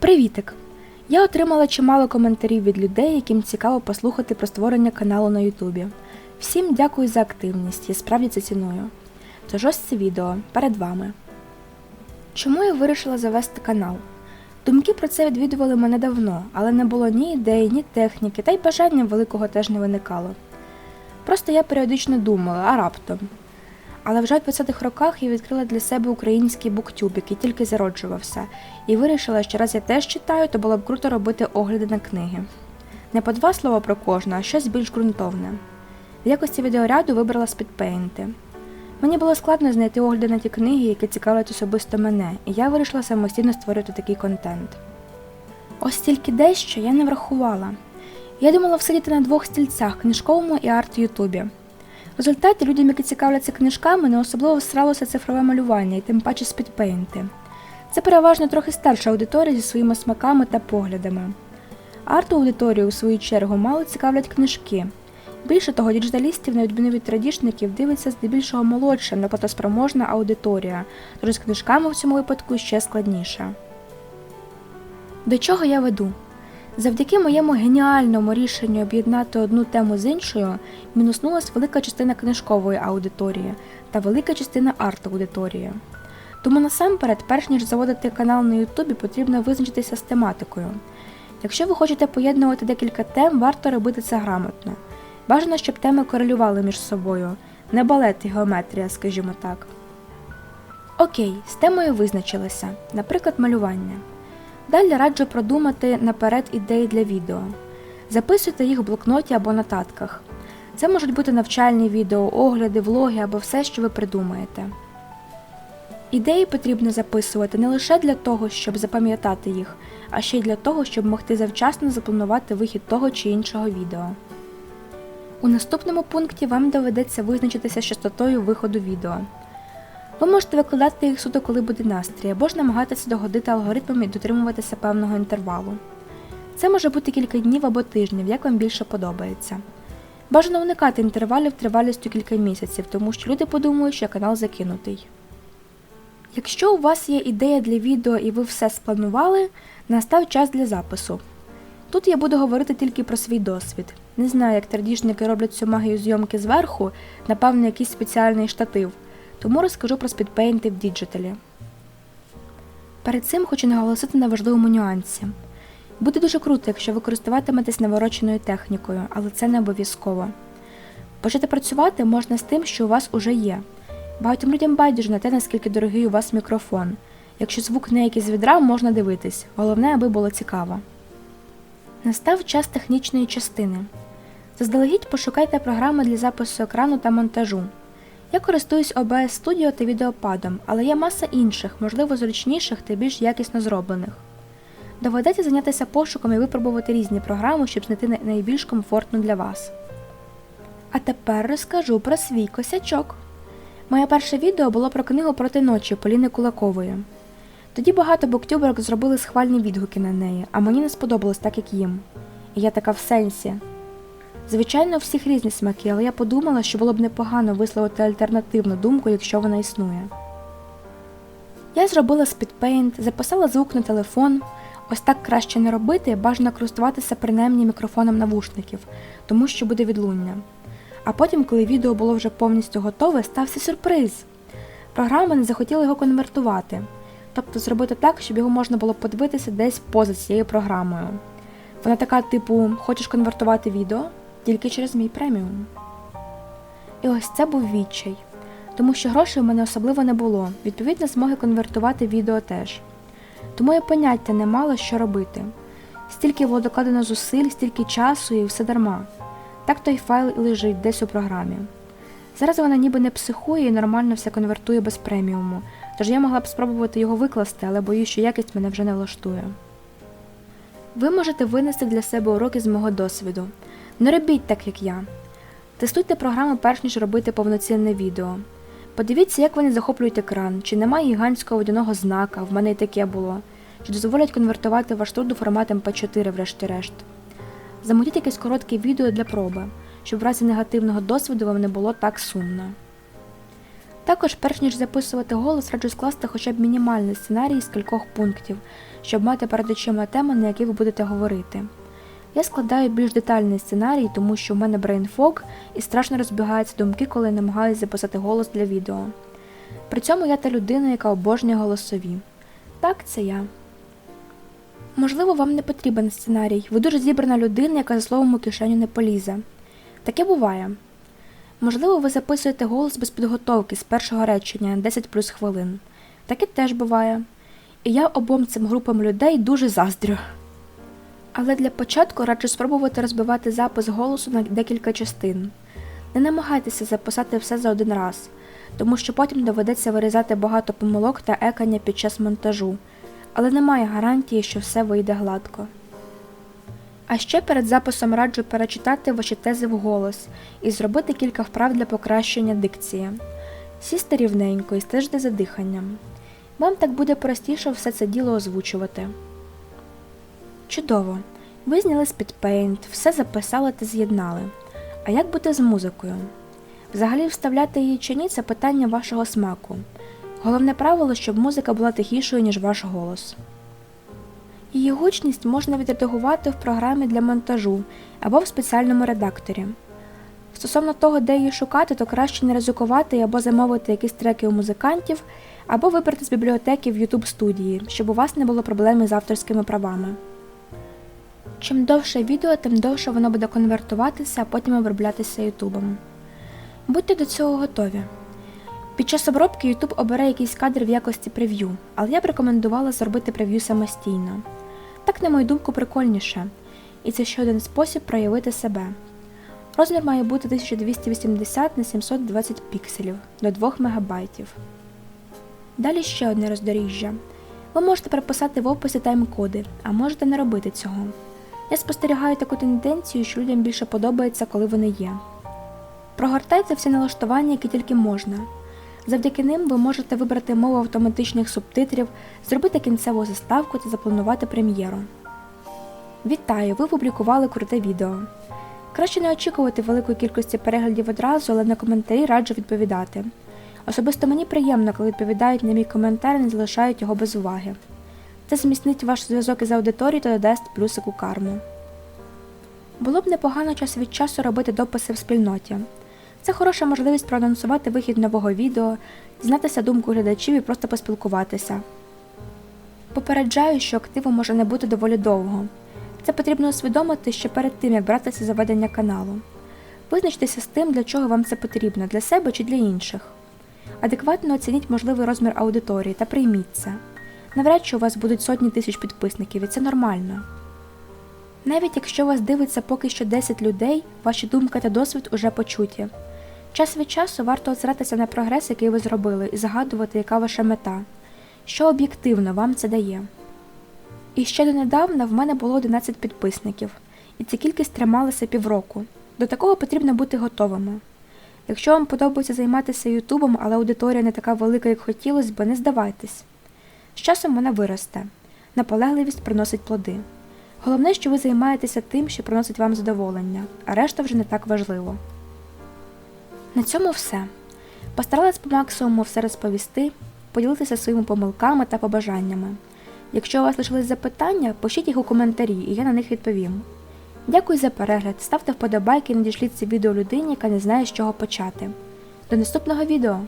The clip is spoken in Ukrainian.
Привітик! Я отримала чимало коментарів від людей, яким цікаво послухати про створення каналу на Ютубі. Всім дякую за активність, я справді це ціную. Тож ось це відео перед вами. Чому я вирішила завести канал? Думки про це відвідували мене давно, але не було ні ідей, ні техніки, та й бажання великого теж не виникало. Просто я періодично думала, а раптом. Але вже в 20-х роках я відкрила для себе український буктюб, який тільки зароджувався, і вирішила, що раз я теж читаю, то було б круто робити огляди на книги. Не по два слова про кожну, а щось більш ґрунтовне. В якості відеоряду вибрала спідпейнти. Мені було складно знайти огляди на ті книги, які цікавлять особисто мене, і я вирішила самостійно створювати такий контент. Ось тільки дещо я не врахувала. Я думала всидіти на двох стільцях книжковому і арт-ютубі. В результаті людям, які цікавляться книжками, не особливо всралося цифрове малювання і тим паче спідпейнти. Це переважно трохи старша аудиторія зі своїми смаками та поглядами. Арту аудиторію, у свою чергу, мало цікавлять книжки. Більше того, діджиталістів, на відміну від традішників, дивиться здебільшого молодша, неплатоспроможна аудиторія, тож з книжками в цьому випадку ще складніше. До чого я веду? Завдяки моєму геніальному рішенню об'єднати одну тему з іншою, мінуснулась велика частина книжкової аудиторії та велика частина арт-аудиторії. Тому насамперед, перш ніж заводити канал на Ютубі, потрібно визначитися з тематикою. Якщо ви хочете поєднувати декілька тем, варто робити це грамотно. Бажано, щоб теми корелювали між собою, не балет і геометрія, скажімо так. Окей, з темою визначилися, наприклад, малювання. Далі раджу продумати наперед ідеї для відео. Записуйте їх в блокноті або нотатках. Це можуть бути навчальні відео, огляди, влоги або все, що ви придумаєте. Ідеї потрібно записувати не лише для того, щоб запам'ятати їх, а ще й для того, щоб могти завчасно запланувати вихід того чи іншого відео. У наступному пункті вам доведеться визначитися з частотою виходу відео. Ви можете викладати їх суто, коли буде настрій, або ж намагатися догодити алгоритмам і дотримуватися певного інтервалу. Це може бути кілька днів або тижнів, як вам більше подобається. Бажано уникати інтервалів тривалістю кілька місяців, тому що люди подумають, що канал закинутий. Якщо у вас є ідея для відео і ви все спланували, настав час для запису. Тут я буду говорити тільки про свій досвід. Не знаю, як традішники роблять цю магію зйомки зверху, напевно, якийсь спеціальний штатив, тому розкажу про спідпейнти в діджиталі. Перед цим хочу наголосити на важливому нюансі. Буде дуже круто, якщо ви користуватиметесь навороченою технікою, але це не обов'язково. Почати працювати можна з тим, що у вас уже є. Багатьом людям байдуже на те, наскільки дорогий у вас мікрофон. Якщо звук не якийсь з відра, можна дивитись, головне, аби було цікаво. Настав час технічної частини. Заздалегідь пошукайте програми для запису екрану та монтажу. Я користуюсь OBS Studio та відеопадом, але є маса інших, можливо, зручніших та більш якісно зроблених. Доведеться зайнятися пошуком і випробувати різні програми, щоб знайти найбільш комфортну для вас. А тепер розкажу про свій косячок. Моє перше відео було про книгу проти ночі Поліни Кулакової. Тоді багато буктюберок зробили схвальні відгуки на неї, а мені не сподобалось так, як їм. І я така в сенсі. Звичайно, у всіх різні смаки, але я подумала, що було б непогано висловити альтернативну думку, якщо вона існує. Я зробила спідпейнт, записала звук на телефон. Ось так краще не робити, бажано користуватися принаймні мікрофоном навушників, тому що буде відлуння. А потім, коли відео було вже повністю готове, стався сюрприз. Програма не захотіла його конвертувати, тобто зробити так, щоб його можна було подивитися десь поза цією програмою. Вона така, типу, хочеш конвертувати відео тільки через мій преміум. І ось це був відчай, тому що грошей у мене особливо не було, відповідно, змоги конвертувати відео теж. Тому я поняття не мала, що робити. Стільки було докладено зусиль, стільки часу і все дарма. Так той файл і лежить десь у програмі. Зараз вона ніби не психує і нормально все конвертує без преміуму, тож я могла б спробувати його викласти, але боюсь, що якість мене вже не влаштує. Ви можете винести для себе уроки з мого досвіду. Не робіть так, як я. Тестуйте програму перш ніж робити повноцінне відео. Подивіться, як вони захоплюють екран, чи немає гігантського водяного знака, в мене й таке було, чи дозволять конвертувати ваш труд у формат MP4 врешті-решт. Замутіть якесь коротке відео для проби, щоб в разі негативного досвіду вам не було так сумно. Також, перш ніж записувати голос, раджу скласти хоча б мінімальний сценарій з кількох пунктів, щоб мати перед очима теми, на які ви будете говорити. Я складаю більш детальний сценарій, тому що в мене брейнфок і страшно розбігаються думки, коли я намагаюся записати голос для відео. При цьому я та людина, яка обожнює голосові. Так, це я. Можливо, вам не потрібен сценарій. Ви дуже зібрана людина, яка за словом у кишеню не полізе. Таке буває. Можливо, ви записуєте голос без підготовки з першого речення на 10 плюс хвилин. Таке теж буває. І я обом цим групам людей дуже заздрю. Але для початку раджу спробувати розбивати запис голосу на декілька частин. Не намагайтеся записати все за один раз, тому що потім доведеться вирізати багато помилок та екання під час монтажу, але немає гарантії, що все вийде гладко. А ще перед записом раджу перечитати ваші тези вголос і зробити кілька вправ для покращення дикції. Сісти рівненько і стежте за диханням. Вам так буде простіше все це діло озвучувати. Чудово! Ви зняли з Paint, все записали та з'єднали. А як бути з музикою? Взагалі вставляти її чи ні це питання вашого смаку. Головне правило, щоб музика була тихішою, ніж ваш голос. Її гучність можна відредагувати в програмі для монтажу або в спеціальному редакторі. Стосовно того, де її шукати, то краще не ризикувати або замовити якісь треки у музикантів, або вибрати з бібліотеки в YouTube студії, щоб у вас не було проблем з авторськими правами. Чим довше відео, тим довше воно буде конвертуватися, а потім оброблятися Ютубом. Будьте до цього готові. Під час обробки YouTube обере якийсь кадр в якості прев'ю, але я б рекомендувала зробити прев'ю самостійно. Так, на мою думку, прикольніше, і це ще один спосіб проявити себе. Розмір має бути 1280 на 720 пікселів до 2 МБ. Далі ще одне роздоріжжя. Ви можете прописати в описі тайм-коди, а можете не робити цього. Я спостерігаю таку тенденцію, що людям більше подобається, коли вони є. Прогортайте всі налаштування, які тільки можна. Завдяки ним ви можете вибрати мову автоматичних субтитрів, зробити кінцеву заставку та запланувати прем'єру. Вітаю! Ви публікували круте відео. Краще не очікувати великої кількості переглядів одразу, але на коментарі раджу відповідати. Особисто мені приємно, коли відповідають на мій коментар і не залишають його без уваги. Це зміцнить ваш зв'язок із аудиторією та додасть плюсику карму. Було б непогано час від часу робити дописи в спільноті. Це хороша можливість проанонсувати вихід нового відео, дізнатися думку глядачів і просто поспілкуватися. Попереджаю, що активу може не бути доволі довго. Це потрібно усвідомити ще перед тим, як братися за ведення каналу. Визначтеся з тим, для чого вам це потрібно, для себе чи для інших. Адекватно оцініть можливий розмір аудиторії та прийміть це. Навряд чи у вас будуть сотні тисяч підписників, і це нормально. Навіть якщо вас дивиться поки що 10 людей, ваші думки та досвід уже почуті. Час від часу варто озиратися на прогрес, який ви зробили, і згадувати, яка ваша мета, що об'єктивно вам це дає. І ще донедавна в мене було 11 підписників, і ця кількість трималася півроку. До такого потрібно бути готовими. Якщо вам подобається займатися Ютубом, але аудиторія не така велика, як хотілося б, не здавайтесь. З часом вона виросте, наполегливість приносить плоди. Головне, що ви займаєтеся тим, що приносить вам задоволення, а решта вже не так важливо. На цьому все. Постаралась по максимуму все розповісти, поділитися своїми помилками та побажаннями. Якщо у вас лишились запитання, пишіть їх у коментарі, і я на них відповім. Дякую за перегляд, ставте вподобайки і надішліть це відео людині, яка не знає, з чого почати. До наступного відео!